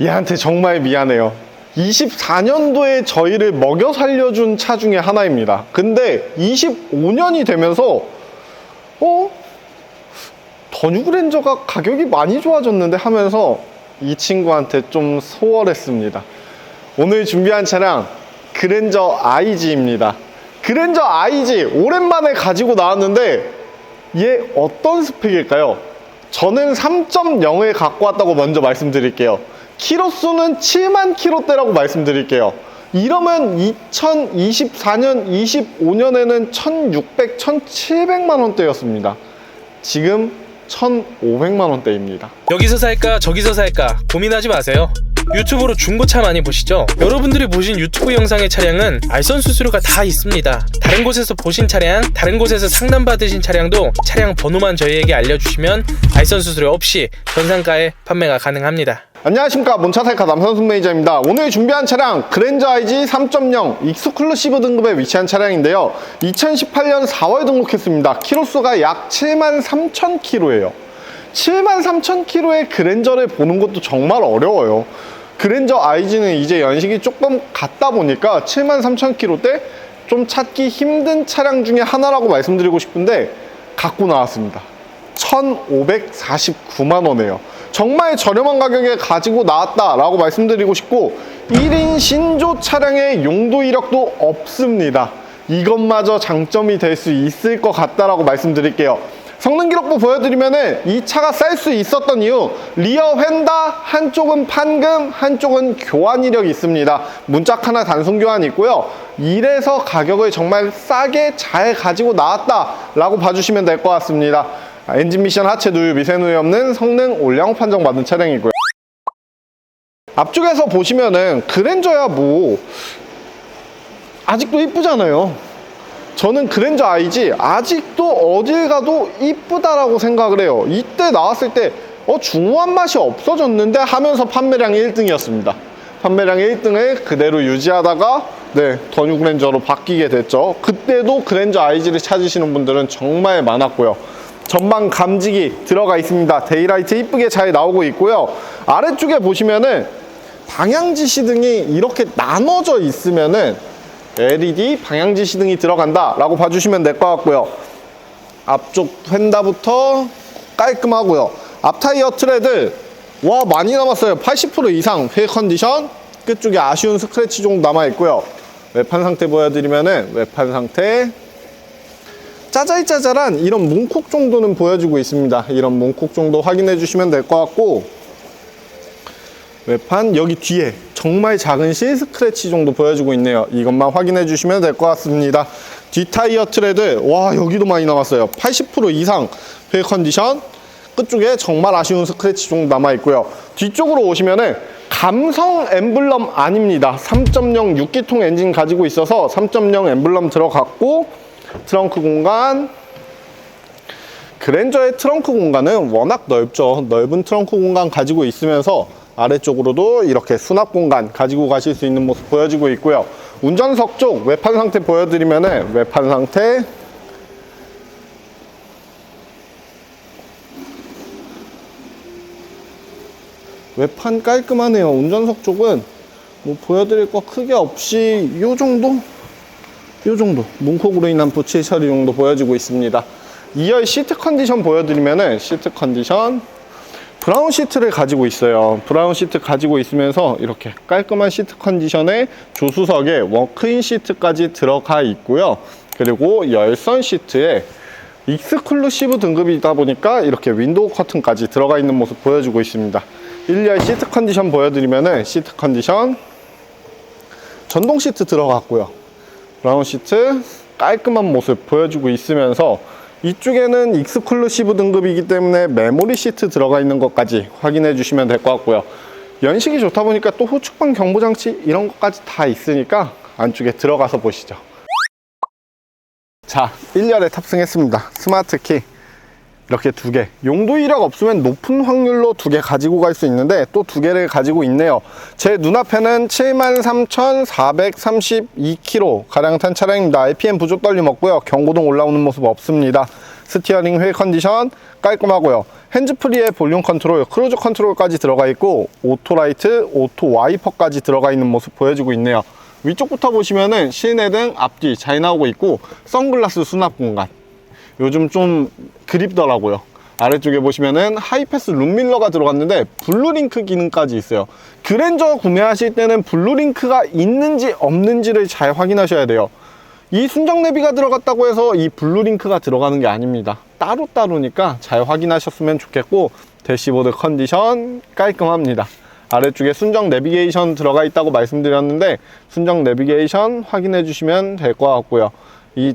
얘한테 정말 미안해요. 24년도에 저희를 먹여 살려준 차 중에 하나입니다. 근데 25년이 되면서 어? 더뉴 렌저가 가격이 많이 좋아졌는데 하면서 이 친구한테 좀 소홀했습니다. 오늘 준비한 차량 그랜저 IG입니다. 그랜저 IG 오랜만에 가지고 나왔는데 얘 어떤 스펙일까요? 저는 3.0을 갖고 왔다고 먼저 말씀드릴게요. 키로수는 7만 키로대라고 말씀드릴게요. 이러면 2024년, 25년에는 1,600, 1,700만 원대였습니다. 지금 1,500만 원대입니다. 여기서 살까 저기서 살까 고민하지 마세요. 유튜브로 중고차 많이 보시죠? 여러분들이 보신 유튜브 영상의 차량은 알선 수수료가 다 있습니다. 다른 곳에서 보신 차량, 다른 곳에서 상담받으신 차량도 차량 번호만 저희에게 알려주시면 알선 수수료 없이 전상가에 판매가 가능합니다. 안녕하십니까 몬차살카 남선승 매니저입니다 오늘 준비한 차량 그랜저 IG 3.0 익스클루시브 등급에 위치한 차량인데요 2018년 4월 등록했습니다 키로수가 약 7만 3천 킬로예요 7만 3천 킬로의 그랜저를 보는 것도 정말 어려워요 그랜저 IG는 이제 연식이 조금 갔다 보니까 7만 3천 킬로대 좀 찾기 힘든 차량 중에 하나라고 말씀드리고 싶은데 갖고 나왔습니다 1,549만 원이에요. 정말 저렴한 가격에 가지고 나왔다라고 말씀드리고 싶고 1인 신조 차량의 용도 이력도 없습니다. 이것마저 장점이 될 수 있을 것 같다라고 말씀드릴게요. 성능 기록부 보여드리면은 이 차가 쌀 수 있었던 이유 리어 휀다 한쪽은 판금 한쪽은 교환 이력이 있습니다. 문짝 하나 단순 교환이 있고요. 이래서 가격을 정말 싸게 잘 가지고 나왔다 라고 봐주시면 될 것 같습니다. 아, 엔진 미션 하체 누유 미세 누유 없는 성능 올량 판정 받은 차량이고요. 앞쪽에서 보시면은 그랜저야 뭐. 아직도 이쁘잖아요 저는 그랜저 IG 아직도 어딜 가도 이쁘다라고 생각을 해요. 이때 나왔을 때 어, 중후한 맛이 없어졌는데 하면서 판매량 1등이었습니다. 판매량 1등을 그대로 유지하다가 네, 더뉴 그랜저로 바뀌게 됐죠. 그때도 그랜저 IG를 찾으시는 분들은 정말 많았고요. 전방 감지기 들어가 있습니다. 데이라이트 이쁘게 잘 나오고 있고요. 아래쪽에 보시면은 방향 지 시등이 이렇게 나눠져 있으면은 LED 방향지 시 등이 들어간다 라고 봐주시면 될 것 같고요. 앞쪽 휀다부터 깔끔하고요. 앞 타이어 트레드 와 많이 남았어요. 80% 이상 휠 컨디션. 끝쪽에 아쉬운 스크래치 정도 남아있고요. 외판 상태 보여드리면은 외판 상태 짜잘짜잘한 이런 뭉콕 정도는 보여주고 있습니다. 이런 뭉콕 정도 확인해 주시면 될 것 같고 외판 여기 뒤에 정말 작은 실 스크래치 정도 보여주고 있네요. 이것만 확인해 주시면 될 것 같습니다. 뒤 타이어 트레드 와 여기도 많이 남았어요. 80% 이상 휠 컨디션 끝쪽에 정말 아쉬운 스크래치 정도 남아 있고요. 뒤쪽으로 오시면은 감성 엠블럼 아닙니다. 3.0 6기통 엔진 가지고 있어서 3.0 엠블럼 들어갔고 트렁크 공간 그랜저의 트렁크 공간은 워낙 넓죠. 넓은 트렁크 공간 가지고 있으면서 아래쪽으로도 이렇게 수납 공간 가지고 가실 수 있는 모습 보여지고 있고요. 운전석 쪽 외판 상태 보여드리면은 외판 상태 외판 깔끔하네요. 운전석 쪽은 뭐 보여드릴 거 크게 없이 요 정도? 요 정도 문콕으로 인한 부치 처리 정도 보여지고 있습니다. 2열 시트 컨디션 보여드리면은 시트 컨디션 브라운 시트를 가지고 있어요. 브라운 시트 가지고 있으면서 이렇게 깔끔한 시트 컨디션에 조수석에 워크인 시트까지 들어가 있고요. 그리고 열선 시트에 익스클루시브 등급이다 보니까 이렇게 윈도우 커튼까지 들어가 있는 모습 보여주고 있습니다. 1열 시트 컨디션 보여드리면은 시트 컨디션 전동 시트 들어갔고요. 브라운 시트 깔끔한 모습 보여주고 있으면서 이쪽에는 익스클루시브 등급이기 때문에 메모리 시트 들어가 있는 것까지 확인해 주시면 될 것 같고요. 연식이 좋다 보니까 또 후측방 경보장치 이런 것까지 다 있으니까 안쪽에 들어가서 보시죠. 자, 1열에 탑승했습니다. 스마트 키 이렇게 두 개. 용도 이력 없으면 높은 확률로 두 개 가지고 갈 수 있는데 또 두 개를 가지고 있네요. 제 눈앞에는 73,432km 가량 탄 차량입니다. RPM 부족 떨림 없고요. 경고등 올라오는 모습 없습니다. 스티어링 휠 컨디션 깔끔하고요. 핸즈프리의 볼륨 컨트롤, 크루즈 컨트롤까지 들어가 있고 오토라이트, 오토 와이퍼까지 들어가 있는 모습 보여지고 있네요. 위쪽부터 보시면은 실내등 앞뒤 잘 나오고 있고 선글라스 수납 공간. 요즘 좀 그립더라고요. 아래쪽에 보시면은 하이패스 룸밀러가 들어갔는데 블루링크 기능까지 있어요. 그랜저 구매하실 때는 블루링크가 있는지 없는지를 잘 확인하셔야 돼요. 이 순정 내비가 들어갔다고 해서 이 블루링크가 들어가는 게 아닙니다. 따로따로니까 잘 확인하셨으면 좋겠고 대시보드 컨디션 깔끔합니다. 아래쪽에 순정 내비게이션 들어가 있다고 말씀드렸는데 순정 내비게이션 확인해 주시면 될 것 같고요. 이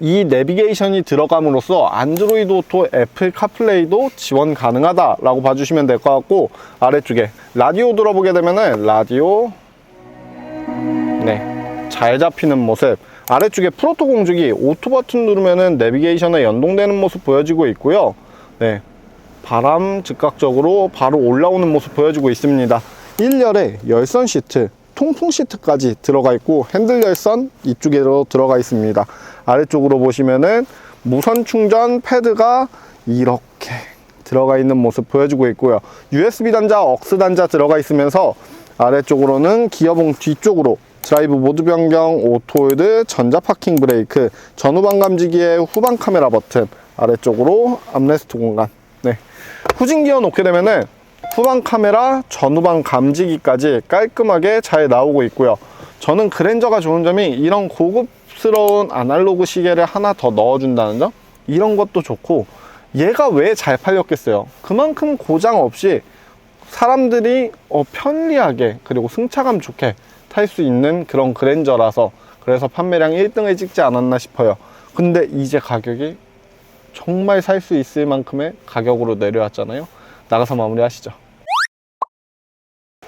이 내비게이션이 들어감으로써 안드로이드 오토 애플 카플레이도 지원 가능하다라고 봐주시면 될 것 같고 아래쪽에 라디오 들어보게 되면은 라디오 네, 잘 잡히는 모습. 아래쪽에 프로토 공주기 오토 버튼 누르면은 내비게이션에 연동되는 모습 보여지고 있고요. 네, 바람 즉각적으로 바로 올라오는 모습 보여지고 있습니다. 1열에 열선 시트, 통풍 시트까지 들어가 있고 핸들 열선 이쪽으로 들어가 있습니다. 아래쪽으로 보시면은 무선 충전 패드가 이렇게 들어가 있는 모습 보여주고 있고요. USB 단자, 억스 단자 들어가 있으면서 아래쪽으로는 기어봉 뒤쪽으로 드라이브 모드 변경, 오토홀드, 전자 파킹 브레이크, 전후방 감지기의 후방 카메라 버튼, 아래쪽으로 암레스트 공간. 네. 후진 기어 놓게 되면은 후방 카메라, 전후방 감지기까지 깔끔하게 잘 나오고 있고요. 저는 그랜저가 좋은 점이 이런 고급 스러운 아날로그 시계를 하나 더 넣어준다는 점? 이런 것도 좋고, 얘가 왜 잘 팔렸겠어요? 그만큼 고장 없이 사람들이 어, 편리하게 그리고 승차감 좋게 탈 수 있는 그런 그랜저라서 그래서 판매량 1등을 찍지 않았나 싶어요. 근데 이제 가격이 정말 살 수 있을 만큼의 가격으로 내려왔잖아요. 나가서 마무리하시죠.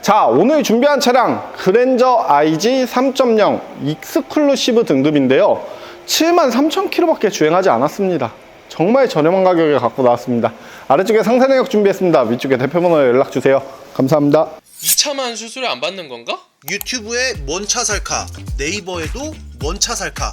자, 오늘 준비한 차량 그랜저 IG 3.0 익스클루시브 등급인데요. 73,000km밖에 주행하지 않았습니다. 정말 저렴한 가격에 갖고 나왔습니다. 아래쪽에 상세 내역 준비했습니다. 위쪽에 대표번호 연락 주세요. 감사합니다. 2차만 수수료 안 받는 건가? 유튜브에 뭔 차 살까 네이버에도 뭔 차 살까